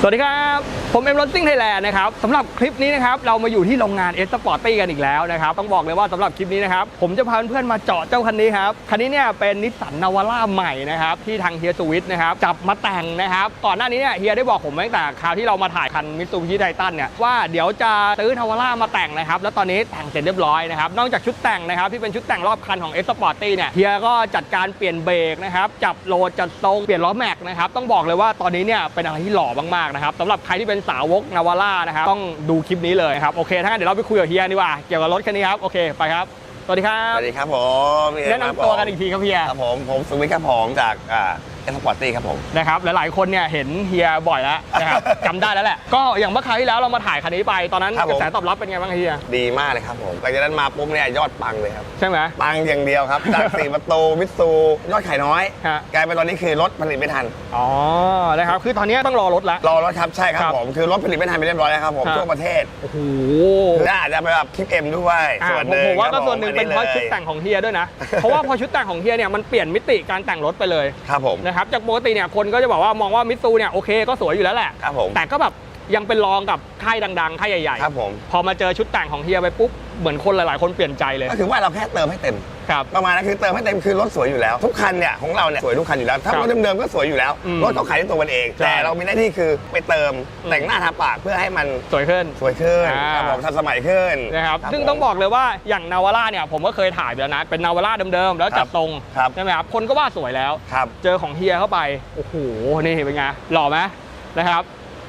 สวัสดีครับผมเอ็มรถซิ่งไทยแลนด์นะครับสำหรับคลิปนี้นะครับเรามาอยู่ที่โรงงานเอสปอร์ตี้กันอีกแล้วนะครับต้องบอกเลยว่าสำหรับคลิปนี้นะครับผมจะพาเพื่อนๆมาเจาะเจ้าคันนี้ครับคันนี้เนี่ยเป็นนิสสันนาวาร่าใหม่นะครับที่ทางเฮียสวิตนะครับจับมาแต่งนะครับก่อนหน้านี้เนี่ยเฮียได้บอกผมตั้งแต่คราวที่เรามาถ่ายคันมิตซูบิชิไททันเนี่ยว่าเดี๋ยวจะซื้อนาวาร่ามาแต่งนะครับแล้วตอนนี้แต่งเสร็จเรียบร้อยนะครับนอกจากชุดแต่งนะครับที่เป็นชุดแต่งรอบคันของเอสปอร์ตี้เนี่ยเฮียก็จัดการเปลี่ยนเบรกนะครับจับโหลดจัดทรงเปลี่ยนล้อแม็กนะครับต้องบอกเลยว่าตอนนี้เนี่ยเป็นอะไรที่หล่อมากๆนะครับสำหรับใครที่เป็นสาวกนาวาร่านะครับต้องดูคลิปนี้เลยครับโอเคถ้างั้นเดี๋ยวเราไปคุยกับเฮียดีกว่าเกี่ยวกับรถคันนี้ครับโอเคไปครับสวัสดีครัสบวัสดีครับผมพี่เอ๋แนะนำตัวกันอีกทีครับเฮียครับผมผมสุวิทย์ครับผมจาก อ่าเอสปอร์ตี้ครับผม นะครับหลายๆคนเนี่ยเห็นเฮียบ่อยแล้วนะครับ จำได้แล้วแหละ ก็อย่างเมื่อคราวที่แล้วเรามาถ่ายคันนี้ไปตอนนั้นครับกผม ระแสตอบรับเป็นไงบ้างเฮียดีมากเลยครับผมหลังจากนั้นมาปุ๊บเนี่ยยอดปังเลยครับ ใช่ไหม ปังอย่างเดียวครับ จาก4ประตูมิตซูยอดขายน้อย ฮะ กลายเป็นตอนนี้คือรถผลิตไม่ทัน อ๋อนะครับคือตอนนี้ต้องรอรถแล้วรอรถครับใช่ครับครับผม คือรถผลิตไม่ทันไปเรียบร้อยแล้วครับผมครับ ทั่วประเทศโอ้โหคืออาจจะไปแบบคลิปเอ็มด้วยอ่าส่วนผหมนึ่งผมว่าคก็บส่วนหนึ่งเป็นเพราะอัลยชุดแต่งของเฮียด้วยนะ เพราะว่าพอชุดแต่งของเฮียเนี่ยมันเปลี่ยนมิติการแต่งรถไปเลยครับผม นะครับจากปกติเนี่ยคนก็จะบอกว่ามองว่ามิตซูเนี่ยโอเคก็สวยอยู่แล้วแหละครับผมแต่ก็แบบยังเป็นรองกับค่ายดังๆค่ายใหญ่ครับผมๆพอมาเจอชุดแต่งของเฮียไปปุ๊บ เหมือนคนหลาย ๆ คนเปลี่ยนใจเลยก็คือว่าเราแค่เติมให้เต็ม ครับ ประมาณนั้นคือเติมให้เต็มคือรถสวยอยู่แล้ว ทุกคันเนี่ยของเราเนี่ยสวยทุกคันอยู่แล้ว ถ้าครับรถเดิมๆก็สวยอยู่แล้วอืมรถเขาขายในตัวมันเอง ใช่แต่เรามีหน้าที่คือไปเติมอืม แต่งหน้าทาปากเพื่อให้มันสวยขึ้น สวยขึ้นอ่า ครับผมทันสมัยขึ้นนะครับ ซึ่งผมต้องบอกเลยว่าอย่างนาวาร่าเนี่ยผมก็เคยถ่ายไปแล้วนะ เป็นนาวาร่าเดิม ๆ แล้วจับตรงครับใช่ไหมครับ คนก็ว่าสวยแล้ว ครับ เจอของเฮียเข้าไป โอ้โห นี่เป็นไง หล่อไหมนะครับ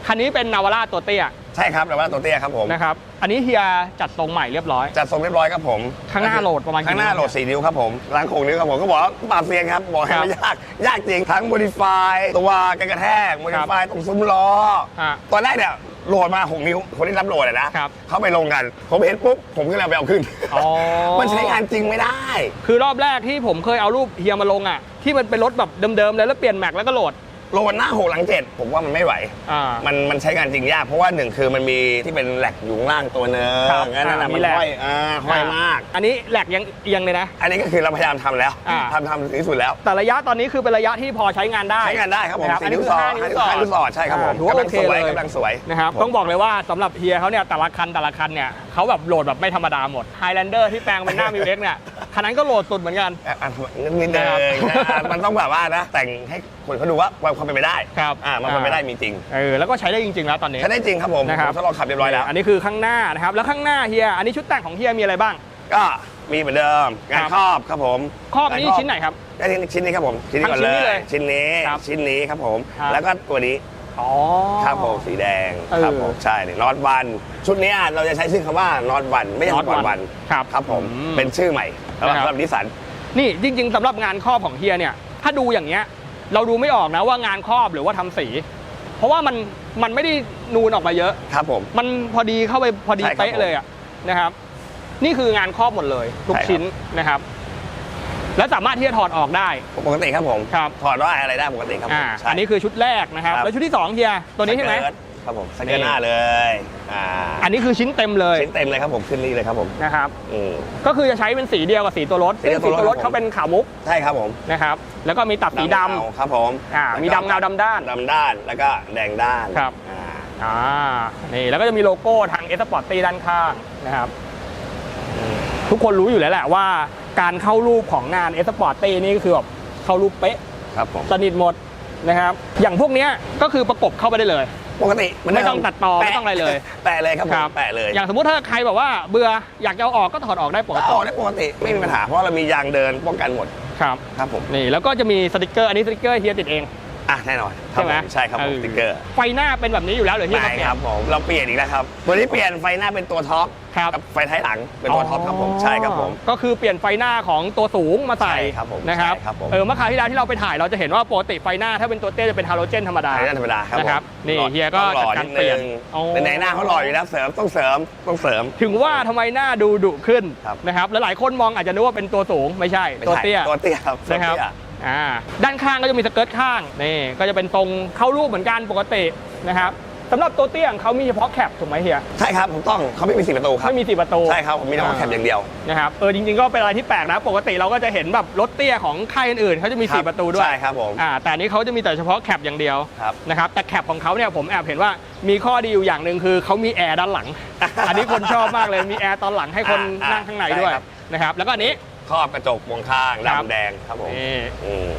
คันนี้เป็นนาวาร่าตัวเตี้ย ใช่ครับแต่ว่าตัวเตี้ยครับผมนะครับ อันนี้เฮียจัดทรงใหม่เรียบร้อย จัดทรงเรียบร้อยครับผมข้างหน้าโหลดประมาณกี่ข้างหน้านิ้วโหลด4นิ้วครับผมหลังโค้งนิ้วครับผมก็บอกว่าปราบเซียนครับบอกให้ครับไม่ยากยากจริงทั้งโมดิฟายตัวกันกระแทกโมดิฟายตรงซุ้มล้อฮะตอนแรกเนี่ยโหลดมา6นิ้วคนที่รับโหลดอะนะครับเขาไปลงกัน ผมเห็นปุ๊บผมก็เลยเอาไปเอาขึ้นอ๋อมันใช้งานจริงไม่ได้ คือรอบแรกที่ผมเคยเอารูปเฮียมาลงอะที่มันเป็นรถแบบเดิมๆเลยแล้วเปลี่ยนแม็กแล้วก็โหลด โหลดหน้าหกหลังเจ็ดผมว่ามันไม่ไหว อ่า มันมันใช้งานจริงยาก เพราะว่าหนึ่งคือมันมีที่เป็นแหลกอยู่ข้างล่างตัวเนื้ครับงั้นน่ะอ่ามีมันแหลก ห้อยอ่าห้อยมาก อันนี้แหลกยังเอียงเลยนะ อันนี้ก็คือเราพยายามทำแล้วอ่า ทำทำถึงที่สุดแล้ว แต่ระยะตอนนี้คือเป็นระยะที่พอใช้งานได้ใช้งานได้ครับผมนะสี่นิ้วสอดอันนี้คือห้าห้านิ้วสอดนิ้วสอดใช่ครับผมอ่าถือว่าโอเคกำลังสวยเลยกำลังสวย นะครับผมต้องบอกเลยว่าสำหรับเฮียเขาเนี่ยแต่ละคันแต่ละคันเนี่ยเขาแบบโหลดแบบไม่ธรรมดาหมด Highlander ที่แปลงเป็นหน้ามิวเอ็กเนี่ย คันนั้นก็โหลดสุดเหมือนกัน อะอะนิดนึงนะครับนะมันต้องแบบว่านะ แต่งให้คนเขาดูว่าความเป็นไปได้ครับอ่ามันเป็นไปได้มีจริงเออแล้วก็ใช้ได้จริง ๆ แล้วตอนนี้ ใช้ได้จริงครับผมนะครับ ผมทดลองขับเรียบร้อยแล้ว อันนี้คือข้างหน้านะครับ แล้วข้างหน้าเฮีย อันนี้ชุดแต่งของเฮียมีอะไรบ้าง ก็มีเหมือนเดิมงานครับครอบครับผมครอบนี้งาชิ้นไหนครับอันนี้ชิ้นนี้ครับผมชิ้นนี้ทั้งก่อนชิ้นนี้เลเลยยชิ้นนี้ครับชิ้นนี้ครับผม ครับ แล้วก็ตัวนี้ อ๋อ ครับผมสีแดงเออครับผมใช่นี่นอตวัน ชุดเนี้ยเราจะใช้ชื่อคำว่านอตวันไม่ใช่นอต Not วัน One ครับครับผมอืม เป็นชื่อใหม่ สำหรับนะครับ สำหรับนิสสัน นี่จริง ๆสำหรับงานครอบของเฮียเนี่ยถ้าดูอย่างเงี้ยเราดูไม่ออกนะว่างานครอบหรือว่าทำสี เพราะว่ามันมันไม่ได้นูนออกมาเยอะ ครับผม มันพอดีเข้าไปพอดีใช่ครับเป๊ะเลยอะนะครับ นี่คืองานครอบหมดเลยทุกใช่ครับ ชิ้นนะครับ และสามารถที่จะถอดออกได้ปกติครับผม ครับถอดได้อะไรได้ปกติครับผมอ่าใช่ อันนี้คือชุดแรกนะครับ ครับแล้วชุดที่สองเฮียตัวนี้ใช่ไหมสเกิร์ต ครับผมสเกิร์ตนี่หน้าเลยอ่าอันนี้คือชิ้นเต็มเลยชิ้นเต็มเลยครับผมขึ้นนี่เลยครับผมนะครับอืมก็คือจะใช้เป็นสีเดียวกับสีตัวรถสีเดียวซึ่งสีตัวรถตัวรถเขาเป็นขาวมุกใช่ครับผมนะครับ แล้วก็มีตับสีดำเงาครับผมอ่ามีดำเงาดำด้านดำด้านแล้วก็แดงด้านครับอ่าอ่านี่แล้วก็จะมีโลโก้ทางเอสปอร์ตตีด้านข้างนะครับอืมทุกคนรู้อยู่แล้วแหละว่าการเข้ารูปของงานเอสปอร์ตตีนี่ก็คือแบบเข้ารูปเป๊ะครับผมสนิทหมดนะครับ อย่างพวกเนี้ยก็คือประกบเข้าไปได้เลย ปกตินไม่ต้องตัดต่อแปะไม่ต้องอะไรเลย แปะเลยครับผมแปะเลยอย่างสมมุติถ้าใครแบบว่าเบื่ออยากจะเอาออกก็ถอดออกได้ปกก็ติออกได้ปกติไม่มีปัญหาเพราะเรามียางเดินป้องกันหมดครับครับผมนี่แล้วก็จะมีสติกเกอร์อันนี้สติกเกอร์เฮียติดเอง อะแน่นอนใช่ไหมผมใช่ครับผมสติ๊กเกอร์ไฟหน้าเป็นแบบนี้อยู่แล้วเหรือเฮียไม่มาเปลี่ยนครับผมเราเปลี่ยนอีกแล้วครับวันนี้เปลี่ยนไฟหน้าเป็นตัวท็อปครับกับไฟท้ายหลังเป็นตัวท็อปครับผมใช่ครับผมก็คือเปลี่ยนไฟหน้าของตัวสูงมาใส่ใช่ครับผมนะครับใช่ครับผมเออเมื่อคราวที่แล้วที่เราไปถ่ายเราจะเห็นว่าปกติไฟหน้าถ้าเป็นตัวเต้จะเป็นฮาโลเจนธรรมดาไฟหน้าธรรมดาครับนะครับผมนี่หล่อเฮียก็ต้องหล่อจัดการนิดเปลี่ยนนึงอ๋อในในหน้าเขาหล่ออยู่แล้วเสริมต้องเสริมต้องเสริม ถึงว่าทำไมหน้าดูดุขึ้นครับนะครับแล้วหลายคนมองอาจจะนึกว่าเป็นตัวสูงไม่ใช่ไม่ตัวใช่เตี้ยตัวเตี้ยครับตัวนะครับเตี้ย อ่าด้านข้างก็จะมีสเกิร์ตข้างนี่ก็จะเป็นทรงเข้ารูปเหมือนกันปกตินะครับสำหรับตัวเตี้ยของเขามีเฉพาะแคปถูกไหมเฮียใช่ครับถูกต้องเขาไม่มีสี่ประตูครับไม่มีสี่ประตูใช่ครับผมมีแต่ว่าแคปอย่างเดียวนะครับเออจริงๆก็เป็นอะไรที่แปลกนะ ปกติเราก็จะเห็นแบบรถเตี้ยของค่ายอื่นๆเขาจะมีครับสี่ประตูด้วยใช่ครับผมอ่าแต่อันนี้เขาจะมีแต่เฉพาะแคปอย่างเดียวครับนะครับแต่แคปของเขาเนี่ยผมแอบเห็นว่ามีข้อดีอยู่อย่างหนึ่งคือเขามีแอร์ด้านหลัง อันนี้คนชอบมากเลยมีแอร์ตอนหลังให้คนอ่านั่งข้างในใช่ด้วยครับนะครับแล้วก็อันนี้ ครอบกระจกมองข้างครับ ดำแดงครับผมนี่อืม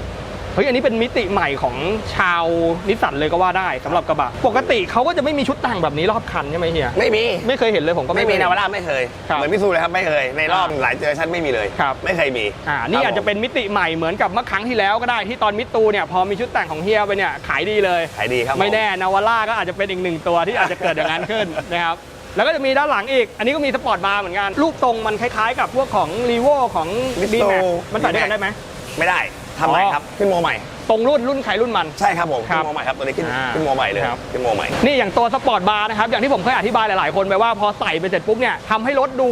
เฮ้ยอันนี้เป็นมิติใหม่ของชาวนิสสันเลยก็ว่าได้สำหรับกระบะ ปกติเขาก็จะไม่มีชุดแต่งแบบนี้รอบคันใช่ไหมเฮียไม่มี ไม่เคยเห็นเลยผมก็ไม่มีเคย นาวาร่าไม่เคย ครับเหมือนมิซูเลยครับไม่เคย ในรอบอ่าหลายเจอชั่นไม่มีเลย ครับ ไม่เคยมีอ่านี่ครับอาจจะเป็นมิติใหม่เหมือนกับเมื่อครั้งที่แล้วก็ได้ที่ตอนมิตตูเนี่ยพอมีชุดแต่งของเฮียไปเนี่ยขายดีเลย ขายดีครับไม่แน่ผนาวาร่าก็อาจจะเป็นอีกหนึ่งตัวที่อาจจะเกิดอย่างนั้นขึ้นนะครับ แล้วก็จะมีด้านหลังอีก อันนี้ก็มีสปอร์ตบาร์เหมือนกัน รูปทรงมันคล้ายๆกับพวกของรีโวของ Visto ดีแม็กมันใส่ด้วยกันได้ไหม ไม่ได้ทำใหม่อ๋อครับ ขึ้นโมใหม่ ตรงรุ่นรุ่นใครรุ่นมัน ใช่ครับผมครัขึ้บนโมใหม่ครับตัวนี้ขึ้นอ่าขึ้นโมใหม่เลยครับขึ้นโมใหม่ นี่อย่างตัวสปอร์ตบาร์นะครับ อย่างที่ผมเคยอธิบายหลายๆ คนไปว่าพอใส่ไปเสร็จปุ๊บเนี่ยทำให้รถดู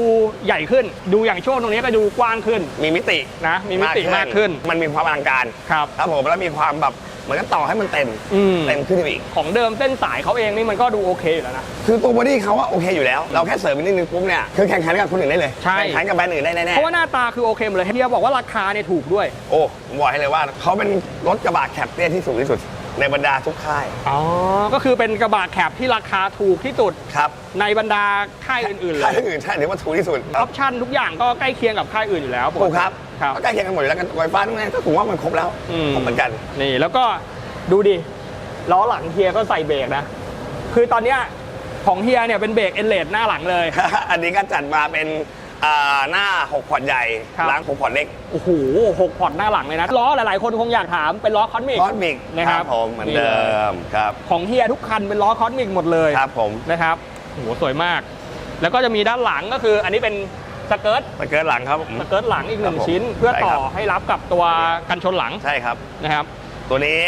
ใหญ่ขึ้น ดูอย่างช่วงตรงนี้ก็ดูกว้างขึ้น มีมิตินะ มีมิติมากขึ้น มันมีความอลังการ ครับ ครับผมแล้วมีความแบบ เหมือนกับต่อให้มันเต็มอืม เต็มขึ้นไปอีก ของเดิมเส้นสายเขาเองนี่มันก็ดูโอเคอยู่แล้วนะ คือตัวบอดี้เขาว่าโอเคอยู่แล้ว เราแค่เสริมอีกนิดนึงปุ๊บเนี่ยคือแข่งขันกับคนอื่นได้เลยใช่ แข่งขันกับแบรนด์อื่นได้แน่เพราะว่าหน้าตาคือโอเคหมดเลยเฮียบอกว่าราคาเนี่ยถูกด้วย ๆโอ้ผมบอกให้เลยว่าเขาเป็นรถกระบะแคปเตี้ยที่สูงที่สุด ในบรรดาทุกค่ายอ๋อ ก็คือเป็นกระบะแคปที่ราคาถูกที่สุด ครับในบรรดาค่ายอื่นๆเลค่ายยอื่นใช่หรือว่าถูกที่สุดออปชั่นทุกอย่างก็ใกล้เคียงกับค่ายอื่นอยู่แล้วถูกครับครับ ก็ใกล้เคียงกันหมดอยู่แล้วกันไวฟ้าตรงนี้ก็ถือว่ามันครบแล้วอืม ครบเหมือนกัน นี่แล้วก็ดูดิล้อหลังเฮียก็ใส่เบรกนะ คือตอนเนี้ยของเฮียเนี่ยเป็นเบรกเอนเลดหน้าหลังเลย อันนี้ก็จัดมาเป็น อ่าหน้า6พอร์ตใหญ่ครับ ล้าง6พอร์ตเล็กโอ้โหหกพอร์ตหน้าหลังเลยนะล้อหลายๆ คนคงอยากถามเป็นล้อคอนมิก คอสมิกนะครับ ผมเหมือนนี่เดิเลยมครับของเฮียทุกคันเป็นล้อคอนมิกหมดเลยครับผมนะครับโอ้โหสวยมาก แล้วก็จะมีด้านหลังก็คือ อันนี้เป็นสเกิร์ตสเกิร์ตหลังครับสเกิร์ตหลังอีกหนึ่งครับผมชิ้น เพื่อต่อใช่ครับ ให้รับกับตัวกันชนหลังใช่ครับ นะครับ ตัวนี้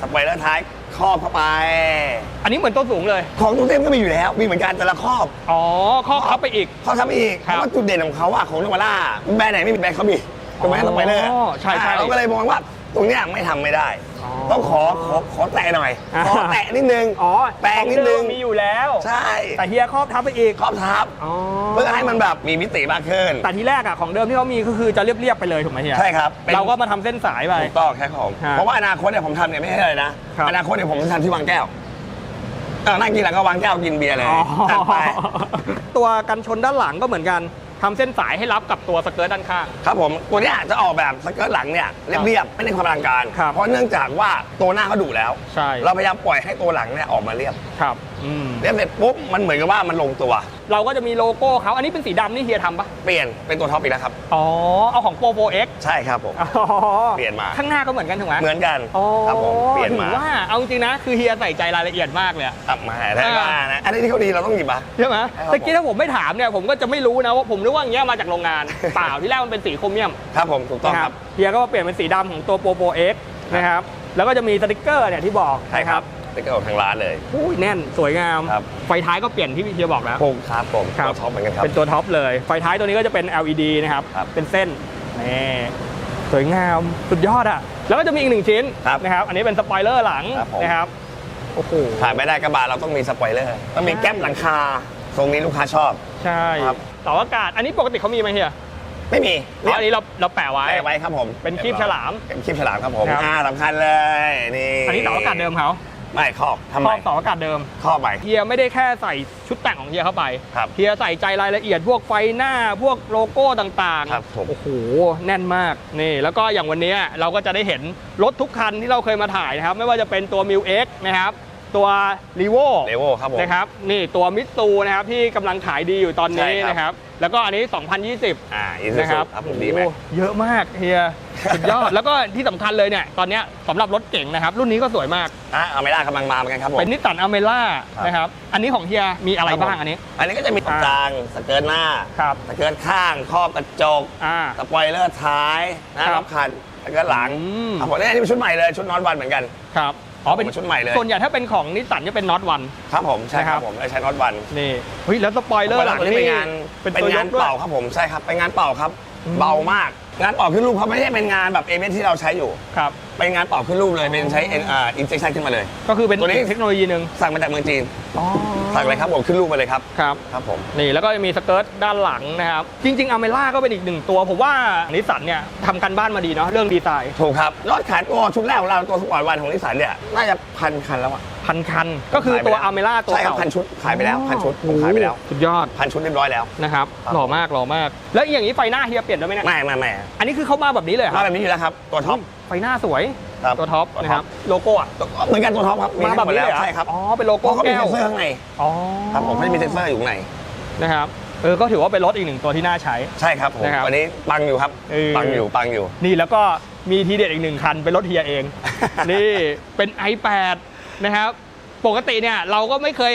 สไปเลอร์ท้าย ครอบเข้าไป อันนี้เหมือนตัวสูงเลย ของตู้เต็มก็มีอยู่แล้ว มีเหมือนกันแต่ละครอบอ๋อข้อพับไปอีกเขาทำอีกเพครับราะว่าจุดเด่นของเขาอะของนวาร่าแบรนด์ไหนไม่มีแบรนด์เขามีถูกไหมอ๋อสไปเลอร์ใช่ใช่ เราก็เลยมองว่าตรงเนี้ยไม่ทำไม่ได้อ๋อ ต้องขอขอขอแตะหน่อยอ่าขอแตะนิดนึง อ๋อแปลงนิดนึง ของเมีอยู่แล้ว ใช่แต่เฮียครอบทับไปอีก ครอบทับอ๋อ เพื่อให้มันแบบมีมิติมากขึ้น แต่ทีแรกอะของเดิมที่เขามีก็คือจะเรียบๆไปเลยถูกไหมเฮียใช่ครับป็น เราก็มาทำเส้นสายไป ถูกต้องแค่ของฮะเพราะว่าอนาคตเนี่ยผมทำเนี่ยไม่ใช่อะไรนะครับอนาคตเนี่ยผมจะทำที่วางแก้วเออนั่งกินแล้วก็วางแก้วกินเบียร์เลยอ๋อจัดไป ตัวกันชนด้านหลังก็เหมือนกัน ทำเส้นสายให้รับกับตัวสเกิร์ตด้านข้าง ครับผมตัวเนี้ยจะออกแบบสเกิร์ตหลังเนี่ยเรียบๆไม่ได้ความอลังการ ครับเพราะเนื่องจากว่าตัวหน้าเขาดุแล้ว ใช่ เราพยายามปล่อยให้ตัวหลังเนี่ยออกมาเรียบครับ อืม เรียบเสร็จปุ๊บมันเหมือนกับว่ามันลงตัว เราก็จะมีโลโก้เขาอันนี้เป็นสีดำนี่เฮียทำปะเปลี่ยนเป็นตัวท็อปอีกแล้วครับ อ๋อ เอาของโปรโปรเอ็กใช่ครับผมเปลี่ยนมา ข้างหน้าก็เหมือนกันถูกไหมเหมือนกันอ๋อครับผมเปลี่ยนถืมาอว่าเอาจริงๆนะ คือเฮียใส่ใจรายละเอียดมากเลยอะกลับมาได้ว่านะ อันนี้ที่เขาดีเราต้องหยิบมา ใช่ไหมใช่ครับตะกี้ถ้าผมไม่ถามเนี่ยผมก็จะไม่รู้นะว่าผมนึกว่าอย่างเงี้ยมาจากโรงงาน เปล่าที่แรกมันเป็นสีโครเมียมครับผมถูกต้องนะคครัรับ บเฮียก็มาเปลี่ยนเป็นสีดำของตัวโปรโปรเอ็กนะครับแล้วก็จะมีสติกเกอร์เนี่ยที่บอกใช่ครับ เป็นกระโดดทางร้านเลย อุ้ยแน่นสวยงาม ครับ ไฟท้ายก็เปลี่ยนที่เฮียบอกแล้ว พงครับผมครับ ตัวท็อปเหมือนกันครับ เป็นตัวท็อปเลย ไฟท้ายตัวนี้ก็จะเป็น LED นะครับ ครับเป็นเส้นนี่สวยงาม สุดยอดอะ แล้วก็จะมีอีกหนึ่งชิ้นครับนะครับ อันนี้เป็นสปอยเลอร์หลังครับผม นะครับ โอ้โหถ่ายไม่ได้กระบะเราต้องมีสปอยเลอร์ ต้องมีแก้มหลังคาทรงนี้ลูกค้าชอบ ใช่ครับ เสาอากาศ อันนี้ปกติเขามีไหมเฮียไม่มีอ๋ออันนี้เราเราแปะไว้แปะไว้ครับผมเป็นครีบฉลาม เป็นคลิปฉลามครับผมครับ อ่าสำคัญเลยนี่อันนี้เสาอากาศเดิมเขา ไม่ครอบทำคไมรอบเสาอากาศเดิม ครอบใหม่ เฮียไม่ได้แค่ใส่ชุดแต่งของเฮียเข้าไป ครับเฮียใส่ใจรายละเอียดพวกไฟหน้าพวกโลโก้ต่างครับผม โอ้โห แน่นมาก นี่ แล้วก็อย่างวันนี้เราก็จะได้เห็นรถทุกคันที่เราเคยมาถ่ายนะครับ ไม่ว่าจะเป็นตัว m ิ x นะครับ ตัว r ีโวเลโวครับผม นะครับนี่ตัวมิตซูนะครับที่กำลังขายดีอยู่ตอนนี้ใช่ครับ นะครับ แล้วก็อันนี้ 2020 อ่าอีซูนะคซูรับครับผมดีไหม โอ้โหเยอะมากเฮียสุดยอด แล้วก็ที่สำคัญเลยเนี่ย ตอนเนี้ยสำหรับรถเก่งนะครับ รุ่นนี้ก็สวยมาก อะเอาไม่ได้กำลังมาเหมือนกันครับผม เป็นนิสสันอเมล่าครับ นะครับ อันนี้ของเฮียมีอะไรครับผมบ้างอันนี้ อันนี้ก็จะมีตรงกลางสเกิร์ตหน้า ครับ สเกิร์ตข้างครอบกระจก อ่า สปอยเลอร์ท้ายนะครับรอบคันสเกิร์ตหลังอืมครับผมนี่อันนี้เป็นชุดใหม่เลยชุดนอตวันเหมือนกัน ครับ อ๋อเป็นชุดใหม่เลยส่วนใหญ่ถ้าเป็นของนิสสันจะเป็นน็อตวันครับผมใช่คนะครัรับบผมได้ใช้นอตวันนี่เฮ้ยแล้วสปอยเลอร์หลังตัวนี้นี่เป็นงานเป็นเป็นตัวยงากนด้วยเป่าครับผมใช่ครับเป็นงานเป่าครับอืมเบามาก งานต่อขึ้นรูปเขาไม่ได้เป็นงานแบบเอเมที่เราใช้อยู่ ครับ เป็นงานต่อขึ้นรูปเลย เป็นใช้เอ็นอ่าอินเจคชันขึ้นมาเลย ก็คือเป็นตัวนี้ อีกเทคโนโลยีหนึ่งสั่งมาจากเมืองจีน อ๋อสั่งเลยครับผมขึ้นรูปมาเลยครับ ครับ ครับผม นี่แล้วก็จะมีสเกิร์ตด้านหลังนะครับ จริงๆอเมล่าก็เป็นอีกหนึ่งตัว ผมว่านิสสันเนี่ยทำกันบ้านมาดีเนาะเรื่องดีไซน์ ถูกครับยอดขายตัวชุดแรกของเราตัวสปอร์ตวันของนิสสันเนี่ย น่าจะพันคันแล้วอะ พันคัน ก็คือตัวอขายเมไปแล้วล่าตัวใช่ครับเก่าพันชุดขายไปแล้วพันชุดผมขายไปแล้วสุดยอดพันชุดเรียบร้อยแล้ว นะครับครับ หล่อมากหล่อมาก แล้วอย่างนี้ไฟหน้าเฮียเปลี่ยนด้วยไหมเนี่ยไม่ไม่ไม่อันนี้คือเขามาแบบนี้เลยเหรอคมารับแบบนี้อยู่แล้วครับตัวท็อป ไฟหน้าสวยครับ ตัวท็อปตัวท็อปนะครับโลโก้อะเหมือนกันตัวท็อปครับมาแบบนี้เลยเหรอใช่ครับอ๋อเป็นโลเพโก้ราะเขามีแก้เซวนเซอร์ข้างในอ๋อครับผมเขาจะมีเซนเซอร์อยู่ข้างในนะครับเออก็ถือว่าเป็นรถอีกหนึ่งตัวที่น่าใช้ ใช่ครับผมนะครับวันนี้ปังอยู่ครับเออ ปังอยู่ปังอยู่ นี่แล้วก็มีทีเด็ดอีกหนึ่งคันเป็นรถเฮียเอง นี่เป็น i8 นะครับ ปกติเนี่ยเราก็ไม่เคย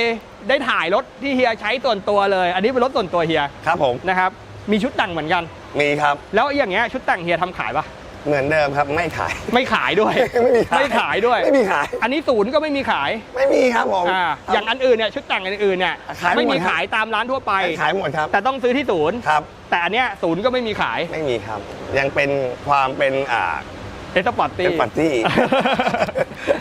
ได้ถ่ายรถที่เฮียใช้ส่วนตัวเลย อันนี้เป็นรถส่วนตัวเฮียครับผมนะครับ มีชุดแต่งเหมือนกัน มีครับ แล้วอย่างเงี้ยชุดแต่งเฮียทำขายปะเหมือนเดิมครับไม่ขาย ไม่ขายด้วย ไม่มีขายไม่ขายด้วย ไม่มีขาย อันนี้ศูนย์ก็ไม่มีขาย ไม่มีครับผมอ่าครับอย่างอันอื่นเนี่ยชุดแต่งอันอื่นเนี่ยขายหมดไม่มีครับ ขายตามร้านทั่วไป ขายหมดครับแต่ต้องซื้อที่ศูนย์ ครับ แต่อันเนี้ยศูนย์ก็ไม่มีขาย ไม่มีครับ ยังเป็นความเป็นอ่า เอสปอร์ตตี้เป็นปาร์ตี้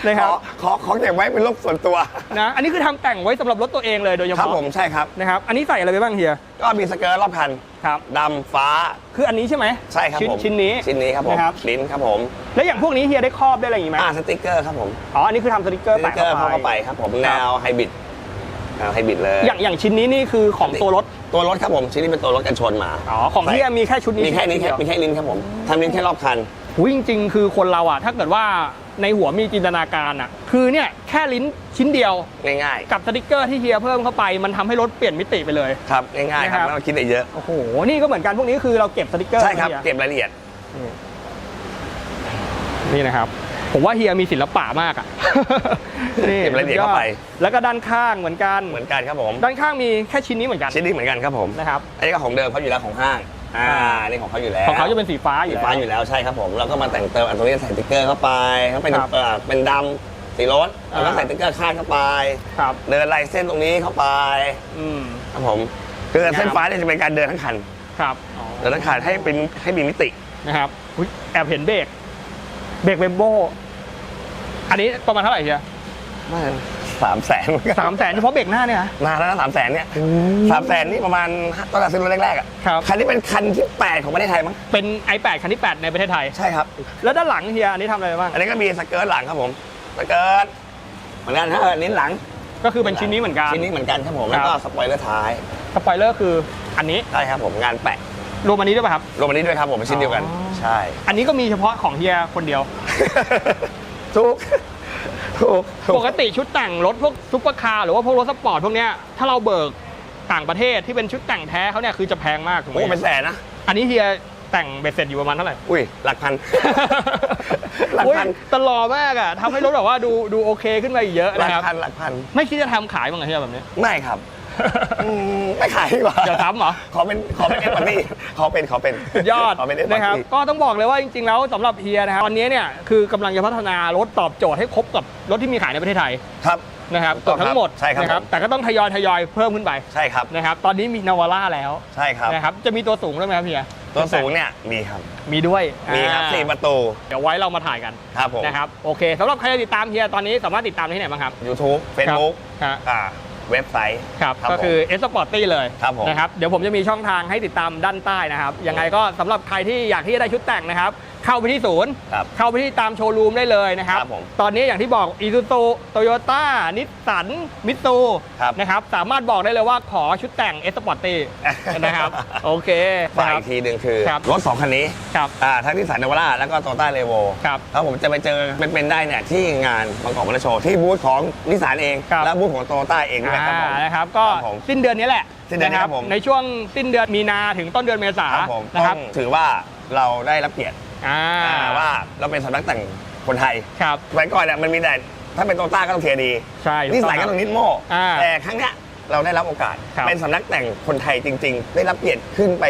นะครับ ขอขอขอเก็บไว้เป็นโลกส่วนตัวนะอันนี้คือทำแต่งไว้สำหรับรถตัวเองเลยโดยเฉครับพาะผมใช่ครับ นะครับ อันนี้ใส่อะไรไปบ้างเฮียก็มีสเกิร์ตรอบคันครับ ดำฟ้าคืออันนี้ใช่ไหมใช่ครับชิ้นผมชิ้นนี้ชิ้นนี้ครับผมนะครับ ลิ้นครับผมแล้วอย่างพวกนี้เฮียได้ครอบได้อะไรอย่างงี้ไหมอ่าสติ๊กเกอร์ครับผมอ๋ออันนี้คือทำสติกเกอร์สแปะติ๊กเกอร์เข้าเข้าไปไป ครับผมแนวไฮบริดแนวไฮบริดเลยอย่างอย่างชิ้นนี้นี่คือของตัวรถตัวรถครับผมชิ้นนี้เป็นตัวรถกันชนมาอ๋อของเฮียมีแค่ชุดนี้มีแค่นี้แค่ชุดเดียวมีแค่ลิ้นครับผมทำลิ้นแค่รอบคัน หูยจริง ๆ คือคนเราอะถ้าเกิดว่าในหัวมีจินตนาการอะคือเนี่ยแค่ลิ้นชิ้นเดียว ง่ายกับสติกเกอร์ที่เฮียเพิ่มเข้าไปมันทำให้รถเปลี่ยนมิติไปเลย ๆ ครับ ง่ายๆครับนะครับ ไม่ต้องคิดอะไรเยอะ โอ้โห นี่ก็เหมือนกันพวกนี้คือเราเก็บสติกเกอร์ใช่ครับให้เฮียเก็บรายละเอียดนี่นะครับ ผมว่าเฮียมีศิลปะมากอะนี่เก็บรายละเอียดเข้าไป แล้วก็ด้านข้างเหมือนกัน เหมือนกันครับผม ด้านข้างมีแค่ชิ้นนี้เหมือนกันชิ้นนี้เหมือนกันครับผม นะครับ อันนี้ก็ของเดิมเขาอยู่แล้วของห้าง อ่าอ่านี่ของเขาอยู่แล้วของเขาจะเป็นสีฟ้าอสียู่ฟ้าแล้วอยู่แล้วใช่ครับผมแล้วก็มาแต่งเติมอันตรงนี้ใส่สติ๊กเกอร์เข้าไปเขาเป็นครับเอ่อเป็นดำสีรถแล้วก็อ่าใส่สติ๊กเกอร์คาดเข้าไป ครับ เดินลายเส้นตรงนี้เข้าไปอืมครับผมคือเส้นครับฟ้าเนี่ยจะเป็นการเดินทั้งคันครับเดินทั้งคันให้เป็นให้มีมิติ นะครับอุ๊ยแอบเห็นเบรกเบรกเวมโบอันนี้ประมาณเท่าไหร่เฮีย สามแสนสามแสนเฉพาะเบรกหน้าเนี่ยนะนานแล้วนะสามแสนเนี่ยสามแสนนี่ประมาณตอนเราซื้อรถแรกๆอะครับคันนี้เป็นคันที่แปดของประเทศไทยมั้งเป็น i8 คันที่ 8 ในประเทศไทย ใช่ครับ แล้วด้านหลังเฮียอันนี้ทำอะไรไปบ้างอันนี้ก็มีสเกิร์ตหลังครับผมสเกิร์ตเหมือนกันฮะลิ้นหลังก็คือเป็นชิ้นนี้เหมือนกันชิ้นนี้เหมือนกันครับผมแล้วก็ครับสปอยเลอร์ท้ายสปอยเลอร์คืออันนี้ใช่ครับผมงานแปะรวมอันนี้ด้วยป่ะครับรวมอันนี้ด้วยครับผมเป็นชิ้นเดียวกันอ๋อใช่ อันนี้ก็มีเฉพาะของเฮียคนเดียวทุก ทุกทุปกติชุดแต่งรถพวกซุปเปอร์คาร์หรือว่าพวกรถสปอร์ตพวกเนี้ยถ้าเราเบิกต่างประเทศที่เป็นชุดแต่งแท้เขาเนี่ยคือจะแพงมากถูกไหมโอ้เป็นแสนนะ อันนี้เฮียแต่งเบ็ดเสร็จอยู่ประมาณเท่าไหร่ อุ้ยหลักพัน หลักอุ๊ยพันตลอดมากอะทำให้รถแบบว่าดูดูโอเคขึ้นไปอีกเยอะหลันะกครับ พันหลักพัน ไม่คิดจะทำขายบ้างเหรอเฮียแบบนี้ ไม่ครับ อืมไม่ขายดีกว่าเดี๋ยวทำเหรอ ขอเป็นขอเป็นเอฟนี่ขอเป็นขอเป็นสุดยอดขอเป็นเอฟนะครับก็ต้องบอกเลยว่าจริงๆแล้วสำหรับเฮียนะครับตอนนี้เนี่ยคือกำลังจะพัฒนารถตอบโจทย์ให้ครบกับรถที่มีขายในประเทศไทยครับ นะครับถูเกืกอบต้องทั้งหมดใช่ครับ นะผมแต่ก็ต้องทยอยทยอยเพิ่มขึ้นไปใช่ครับนะครับตอนนี้มีนาวาร่าแล้วใช่ครับ นะครับจะมีตัวสูงด้วยไหมครับเฮียตัวสูงเนี่ยมีครับมีด้วยมีครับอ่าสี่ประตูเดี๋ยวไว้เรามาถ่ายกันครับผม นะครับโอเคสำหรับใครจะติดตามเฮียตอนนี้สามารถติดตามได้ที่ไหนบ้างครับ YouTube Facebook ฮะ อ่า เว็บไซต์ครับครับก็คือเอสปอร์ตี้เลยครับผมนะครับเดี๋ยวผมจะมีช่องทางให้ติดตามด้านใต้นะครับยังไงก็สำหรับใครที่อยากที่จะได้ชุดแต่งนะครับ เข้าไปที่ศูนย์ ครับ เข้าไปที่ตามโชว์รูมได้เลยนะครับ ครับผมตอนนี้อย่างที่บอกอีซูซูโตโยต้านิสสันมิตซูครับ นะครับ สามารถบอกได้เลยว่าขอชุดแต่งเอสปอร์ตี้นะครับ โอเคฝากนะคอีรับกทีหนึ่งคือ ครับ รถสองคันนี้ครับ อ่าทั้งที่สันนาวาร่าแล้วก็โตต้าเรโวครับครับผมจะไปเจอเป็นๆได้เนี่ยที่งานบางกอกมอเตอร์โชว์ที่บูธของนิสสันเอง ครับ และบูธของโตต้าเองด้วยครับผม อ่านะครับ ก็ครับผมสิ้นเดือนนี้แหละสิ้นเดือนนี้นะครับผม ในช่วงสิ้นเดือนมีนาถึงต้นเดือนเมษาครับผมนะต้คอรับงถือว่าเราได้รับเกียรติ อ่าอ่าว่าเราเป็นสำนักแต่งคนไทยครับสมัยก่อนเนี่ยมันมีแต่ถ้าเป็นโตต้าก็ต้องเทียดีใช่ถูนิกสัยคก็รับต้องนิดโม่อ่าแต่ครั้งเนี้ยเราได้รับโอกาสครับเป็นสำนักแต่งคนไทยจริง ๆ ได้รับเกียรติขึ้นไป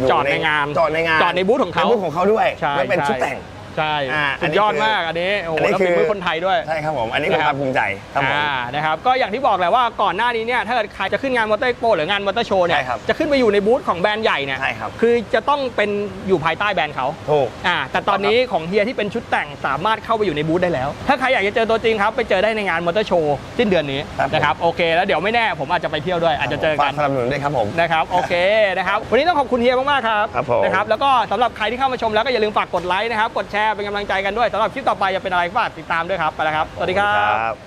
ยู่จอดในงานจอดในงานจอดในบูธของเขาในบูธของเขาด้วยใช่และเป็นใช่ชุดแต่ง ใช่อ่าอัสุนดนี้ยอดคือมากอันนี้โอ้โหอันนี้แล้วคืฝีอมือคนไทยด้วย ใช่ครับผม อันนี้คือนะครับความภูมิใจครับผม อ่านะครับก็อย่างที่บอกแหละว่าก่อนหน้านี้เนี่ยถ้าเกิดใครจะขึ้นงานมอเตอร์เอ็กโปหรืองานมอเตอร์โชว์เนี่ยใช่ครับจะขึ้นไปอยู่ในบูธของแบรนด์ใหญ่เนี่ยใช่ครับ คือจะต้องเป็นอยู่ภายใต้แบรนด์เขาถูก อ่าแต่ตอนนี้ของเฮียที่เป็นชุดแต่งสามารถเข้าไปอยู่ในบูธได้แล้ว ถ้าใครอยากจะเจอตัวจริงครับ ไปเจอได้ในงานมอเตอร์โชว์สิ้นเดือนนี้ครับผม นะครับโอเค แล้วเดี๋ยวไม่แน่ผมอาจจะไปเที่ยวด้วยอาจจะเจอฝากักนสนับสนุนด้วยครับผม นะครับโอเคนะครับวันนี้ต้องขอบคุณเฮียมากๆครับครับผม นะครับแล้วก็สำหรับใครที่เข้ามาชมแล้วก็อย่าลืมฝากกดไลค์นะครับกดแชร์เป็นกำลังใจกันด้วยสำหรับคลิปต่อไปจะเป็นอะไรก็ฝากติดตามด้วยครับไปแล้วครับ สวัสดีครับครับ